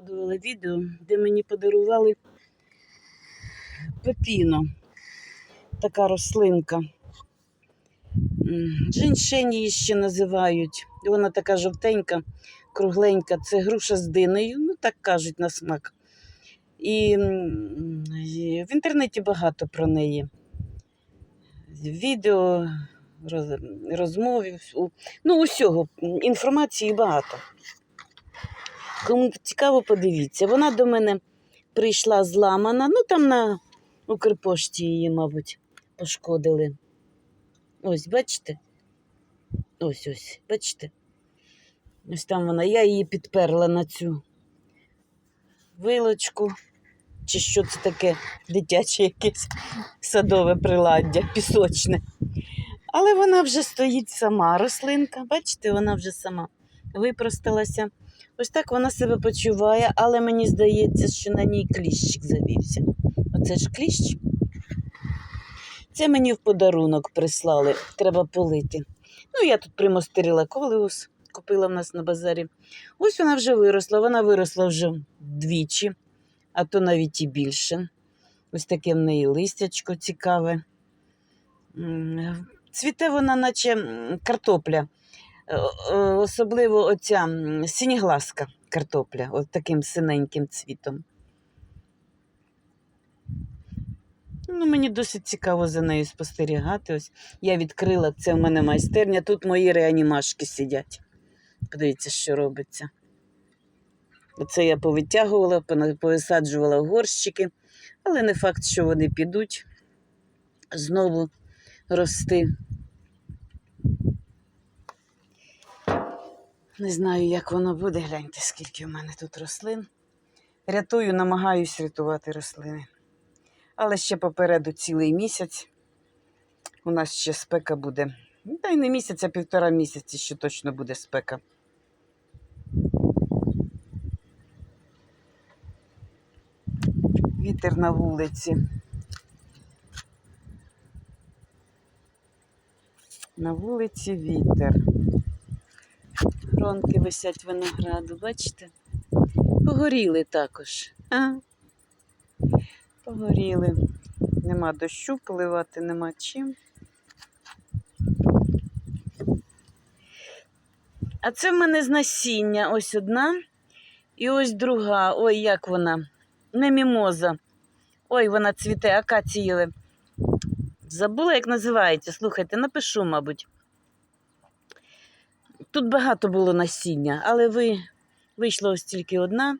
Подавала відео, де мені подарували пепіно. Така рослинка. Джиншень її ще називають. Вона така жовтенька, кругленька. Це груша з динею, ну так кажуть на смак. І в інтернеті багато про неї. Відео, роз- розмови, ну, усього. Інформації багато. Кому цікаво, подивіться. Вона до мене прийшла зламана. Ну, там на Укрпошті її, мабуть, пошкодили. Ось, бачите? Ось ось, бачите? Ось там вона. Я її підперла на цю вилочку. Чи що це таке дитяче якесь садове приладдя, пісочне. Але вона вже стоїть сама. Рослинка, бачите, вона вже сама випросталася. Ось так вона себе почуває, але мені здається, що на ній кліщик завівся. Оце ж кліщ. Це мені в подарунок прислали, треба полити. Ну, я тут примостирила колеус, купила в нас на базарі. Ось вона вже виросла, вона виросла вже двічі, а то навіть і більше. Ось таке в неї листячко цікаве. Цвіте вона, наче картопля. Е, е, Особливо оця сінігласка картопля, от таким синеньким цвітом. Ну, мені досить цікаво за нею спостерігати. Ось я відкрила, це в мене майстерня. Тут мої реанімашки сидять. Подивіться, що робиться. Оце я повитягувала, повисаджувала горщики, але не факт, що вони підуть знову рости. Не знаю, як воно буде. Гляньте, скільки в мене тут рослин. Рятую, намагаюсь рятувати рослини. Але ще попереду цілий місяць. У нас ще спека буде. Та й не місяць, а півтора місяці ще точно буде спека. Вітер на вулиці. На вулиці вітер. Гронки висять винограду, бачите? Погоріли також. А? Погоріли. Нема дощу, поливати нема чим. А це в мене з насіння. Ось одна і ось друга. Ой, як вона. Не мімоза. Ой, вона цвіте, акацієве. Забула, як називається. Слухайте, напишу, мабуть. Тут багато було насіння, але ви... вийшла ось тільки одна.